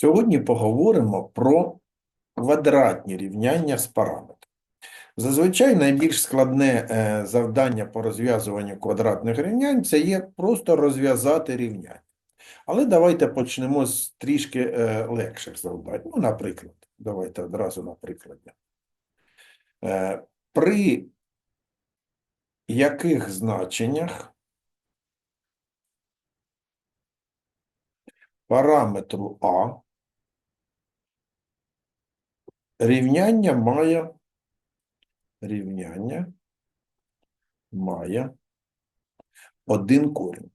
Сьогодні поговоримо про квадратні рівняння з параметрами. Зазвичай найбільш складне е, завдання по розв'язуванню квадратних рівнянь це є просто розв'язати рівняння. Але давайте почнемо з трішки е, легших завдань. Ну, наприклад, давайте одразу на прикладі. Е, При яких значеннях параметру А рівняння має рівняння має один корінь.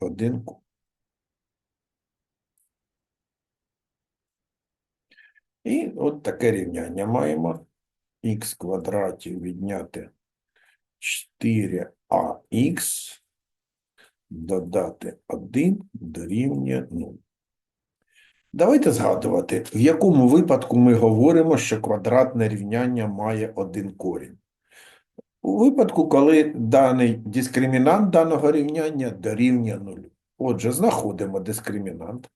Один корінь. І от таке рівняння маємо. х квадраті відняти 4ax додати 1 дорівнює 0. Давайте згадувати, в якому випадку ми говоримо, що квадратне рівняння має один корінь. У випадку, коли даний дискримінант даного рівняння дорівнює 0. Отже, знаходимо дискримінант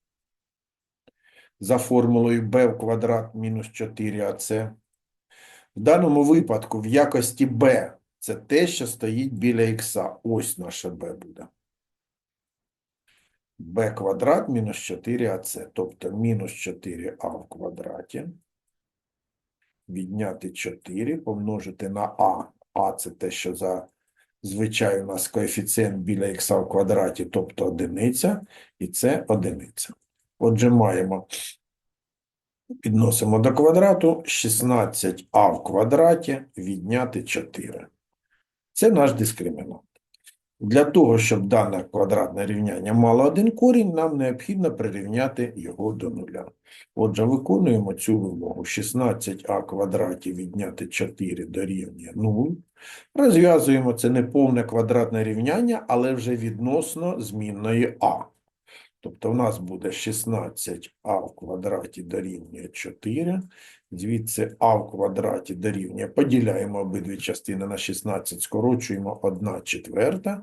за формулою b в квадрат мінус 4ac. В даному випадку в якості b це те, що стоїть біля х. Ось наше b буде b квадрат мінус 4ac, тобто мінус 4а в квадраті, відняти 4, помножити на а. а це те, що зазвичай у нас коефіцієнт біля х в квадраті, тобто одиниця, і це одиниця. Отже, маємо, підносимо до квадрату 16а в квадраті відняти 4. Це наш дискримінант. Для того, щоб дане квадратне рівняння мало один корінь, нам необхідно прирівняти його до нуля. Отже, виконуємо цю вимогу. 16а квадраті відняти 4 дорівнює 0. Розв'язуємо це неповне квадратне рівняння, але вже відносно змінної а. Тобто в нас буде 16а в квадраті дорівнює 4, звідси а в квадраті дорівнює, поділяємо обидві частини на 16, скорочуємо 1 четверта,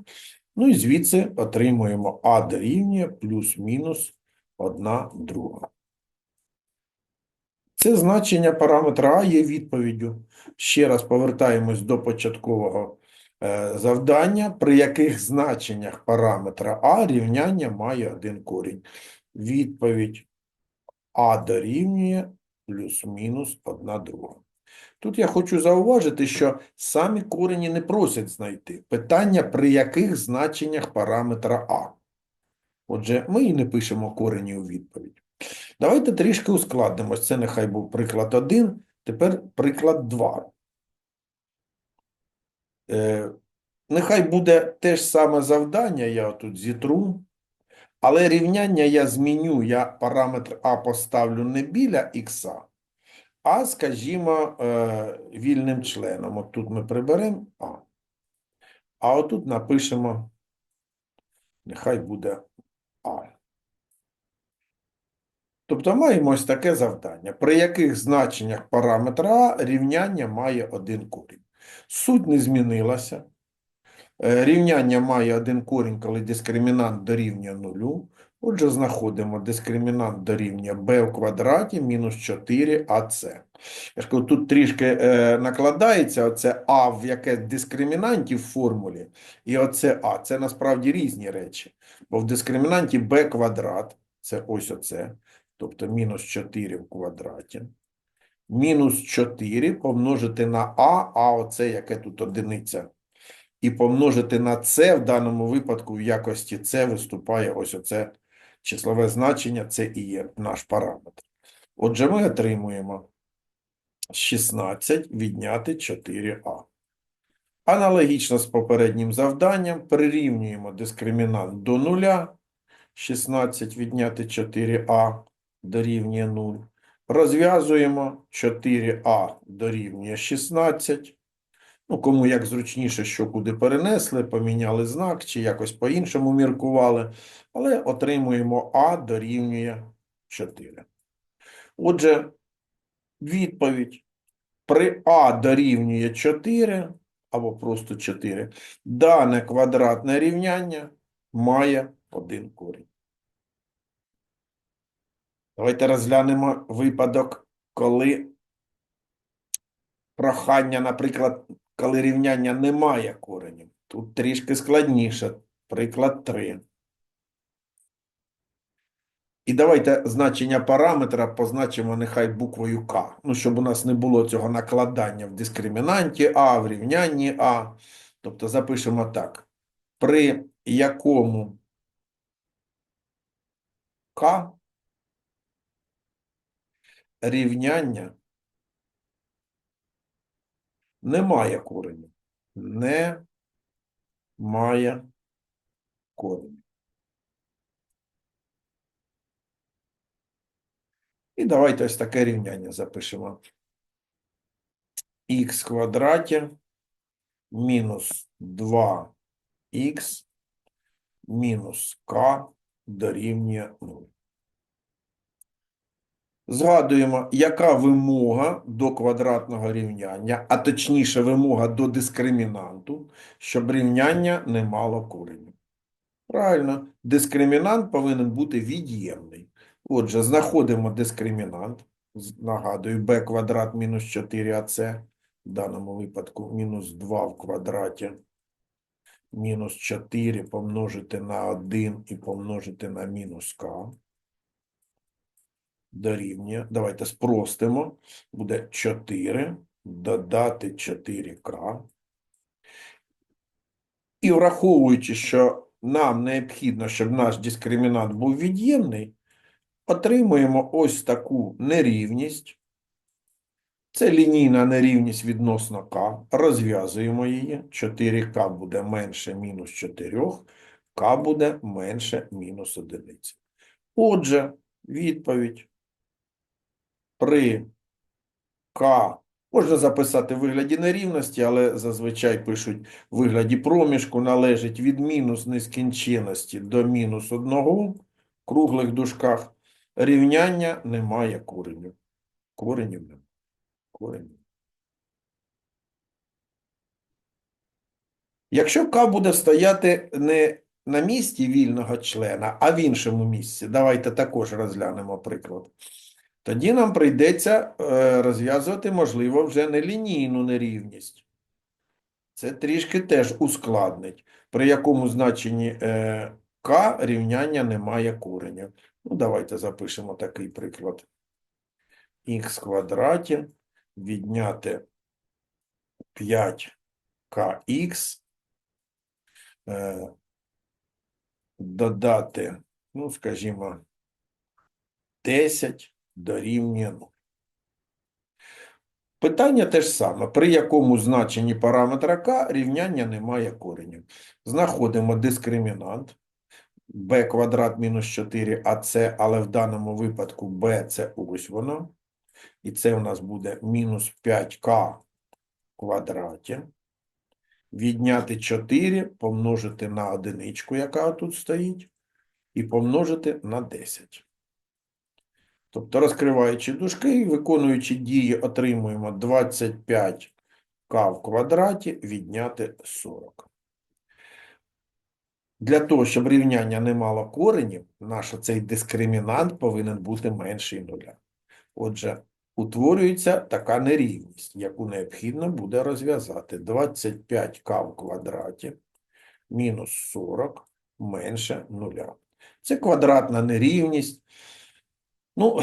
ну і звідси отримуємо а дорівнює плюс-мінус 1 друга. Це значення параметра А є відповіддю. Ще раз повертаємось до початкового завдання, при яких значеннях параметра А рівняння має один корінь. Відповідь А дорівнює плюс-мінус 1 друга. Тут я хочу зауважити, що самі корені не просять знайти. Питання, при яких значеннях параметра А. Отже, ми і не пишемо корені у відповідь. Давайте трішки ускладнимось. Це нехай був приклад 1, тепер приклад 2. Е, нехай буде те ж саме завдання, я тут зітру, але рівняння я зміню, я параметр А поставлю не біля х, а, скажімо, е, вільним членом. От тут ми приберемо А. А отут напишемо, нехай буде А. Тобто маємо ось таке завдання, при яких значеннях параметра А рівняння має один корінь. Суть не змінилася. Е, Рівняння має один корінь, коли дискримінант дорівнює нулю. Отже, знаходимо дискримінант дорівнює b в квадраті мінус 4ac. Я ж кажу, тут трішки е, накладається оце а в яке дискримінанті в формулі, і оце а. Це насправді різні речі. Бо в дискримінанті b квадрат, це ось оце, тобто мінус 4 в квадраті. Мінус 4 помножити на а, а оце яке тут одиниця. І помножити на це в даному випадку в якості це виступає ось оце числове значення, це і є наш параметр. Отже, ми отримуємо 16 відняти 4а. Аналогічно з попереднім завданням прирівнюємо дискримінант до нуля. 16 відняти 4а дорівнює 0. Розв'язуємо 4а дорівнює 16. Ну, кому як зручніше, що куди перенесли, поміняли знак чи якось по-іншому міркували, але отримуємо А дорівнює 4. Отже, відповідь при А дорівнює 4 або просто 4, дане квадратне рівняння має один корінь. Давайте розглянемо випадок, коли прохання, наприклад, коли рівняння не має коренів. Тут трішки складніше. Приклад 3. І давайте значення параметра позначимо нехай буквою К. Ну, щоб у нас не було цього накладання в дискримінанті А, в рівнянні А. Тобто запишемо так. При якому К рівняння немає кореню. Не має кореню. І давайте ось таке рівняння запишемо. х квадраті мінус 2х мінус k дорівнює 0. Згадуємо, яка вимога до квадратного рівняння, а точніше вимога до дискримінанту, щоб рівняння не мало кореню. Правильно, дискримінант повинен бути від'ємний. Отже, знаходимо дискримінант. Нагадую, b квадрат мінус 4ac, в даному випадку мінус 2 в квадраті, мінус 4 помножити на 1 і помножити на мінус k. Дорівнює. Давайте спростимо. Буде 4 додати 4k. І враховуючи, що нам необхідно, щоб наш дискримінант був від'ємний, отримуємо ось таку нерівність. Це лінійна нерівність відносно k. Розв'язуємо її. 4k буде менше мінус 4, k буде менше мінус 1. Отже, відповідь при k можна записати в вигляді нерівності, але зазвичай пишуть в вигляді проміжку належить від мінус нескінченності до мінус 1 в круглих дужках. Рівняння немає кореню. Коренів немає. Коренів. Якщо К буде стояти не на місці вільного члена, а в іншому місці, давайте також розглянемо приклад. Тоді нам прийдеться е, розв'язувати, можливо, вже не лінійну нерівність. Це трішки теж ускладнить, при якому значенні е, К рівняння немає кореня. Ну, давайте запишемо такий приклад. Х квадраті відняти 5kx, е, додати, ну, скажімо, 10 дорівнює 0. Питання те ж саме. При якому значенні параметра k рівняння немає коренів. Знаходимо дискримінант b квадрат мінус 4ac, але в даному випадку b це ось воно. І це у нас буде мінус 5k квадраті. Відняти 4, помножити на одиничку, яка тут стоїть, і помножити на 10. Тобто, розкриваючи дужки, виконуючи дії, отримуємо 25k в квадраті відняти 40. Для того, щоб рівняння не мало коренів, наш цей дискримінант повинен бути менший нуля. Отже, утворюється така нерівність, яку необхідно буде розв'язати. 25k в квадраті мінус 40 менше нуля. Це квадратна нерівність. Ну,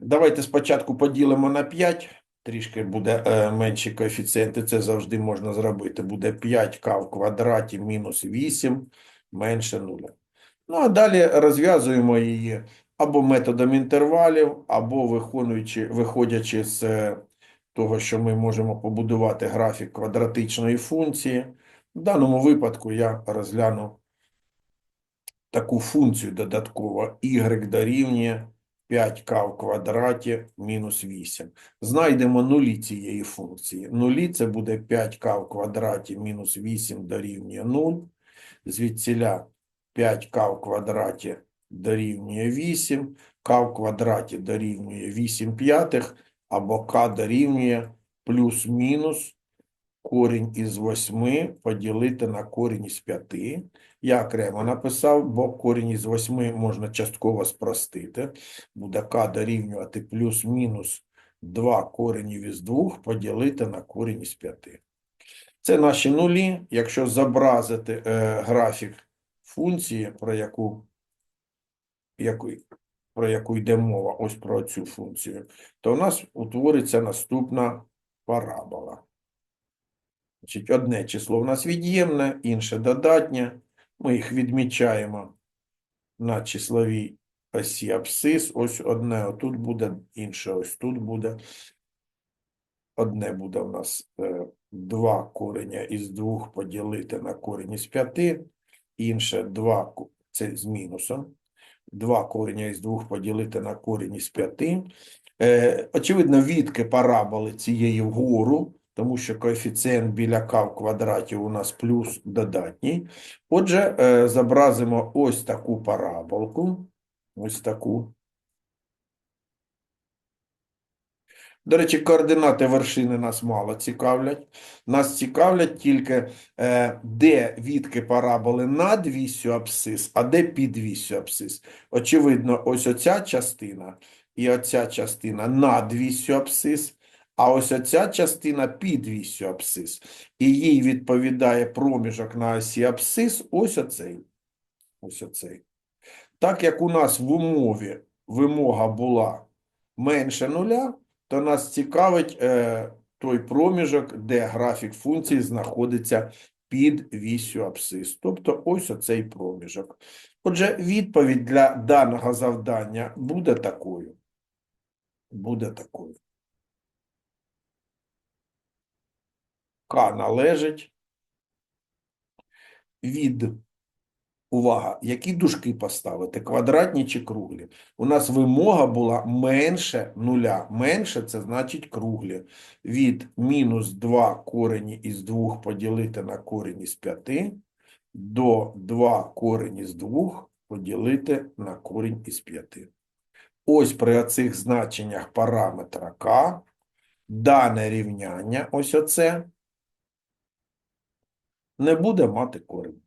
давайте спочатку поділимо на 5, трішки буде е, менші коефіцієнти, це завжди можна зробити. Буде 5k в квадраті мінус 8 менше 0. Ну, а далі розв'язуємо її або методом інтервалів, або виконуючи, виходячи з е, того, що ми можемо побудувати графік квадратичної функції. В даному випадку я розгляну таку функцію додатково y дорівнює 5k в квадраті мінус 8. Знайдемо нулі цієї функції. Нулі це буде 5k в квадраті мінус 8 дорівнює 0. Звідсіля 5k в квадраті дорівнює 8, k в квадраті дорівнює 8 п'ятих, або k дорівнює плюс-мінус корінь із 8 поділити на корінь із 5. Я окремо написав, бо корінь із 8 можна частково спростити. Буде k дорівнювати плюс-мінус 2 коренів із 2 поділити на корінь із 5. Це наші нулі. Якщо зобразити е, графік функції, про яку, яку, про яку йде мова, ось про цю функцію, то у нас утвориться наступна парабола. Значить, одне число в нас від'ємне, інше додатнє. Ми їх відмічаємо на числовій осі абсцис. Ось одне отут буде, інше ось тут буде. Одне буде у нас е, 2 кореня із 2 поділити на корінь із 5, інше 2, це з мінусом. 2 кореня із 2 поділити на корінь із 5. Е, очевидно, відки параболи цієї вгору, тому що коефіцієнт біля k в квадраті у нас плюс додатній. Отже, е, зобразимо ось таку параболку. Ось таку. До речі, координати вершини нас мало цікавлять. Нас цікавлять тільки, е, де відки параболи над вісю абсцис, а де під вісю абсцис. Очевидно, ось оця частина і оця частина над вісю абсцис, а ось оця частина під вісю абсцис. І їй відповідає проміжок на осі абсцис, ось оцей. Ось оцей. Так як у нас в умові вимога була менше нуля, то нас цікавить е, той проміжок, де графік функції знаходиться під вісю абсцис. Тобто ось оцей проміжок. Отже, відповідь для даного завдання буде такою. Буде такою. К належить від Увага, які дужки поставити, квадратні чи круглі? У нас вимога була менше нуля. Менше – це значить круглі. Від мінус 2 корені із 2 поділити на корінь із 5 до 2 корені з 2 поділити на корінь із 5. Ось при оцих значеннях параметра k дане рівняння, ось оце, не буде мати корень.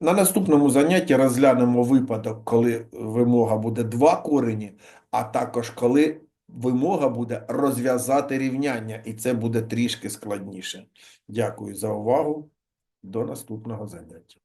На наступному занятті розглянемо випадок, коли вимога буде два корені, а також коли вимога буде розв'язати рівняння, і це буде трішки складніше. Дякую за увагу. До наступного заняття.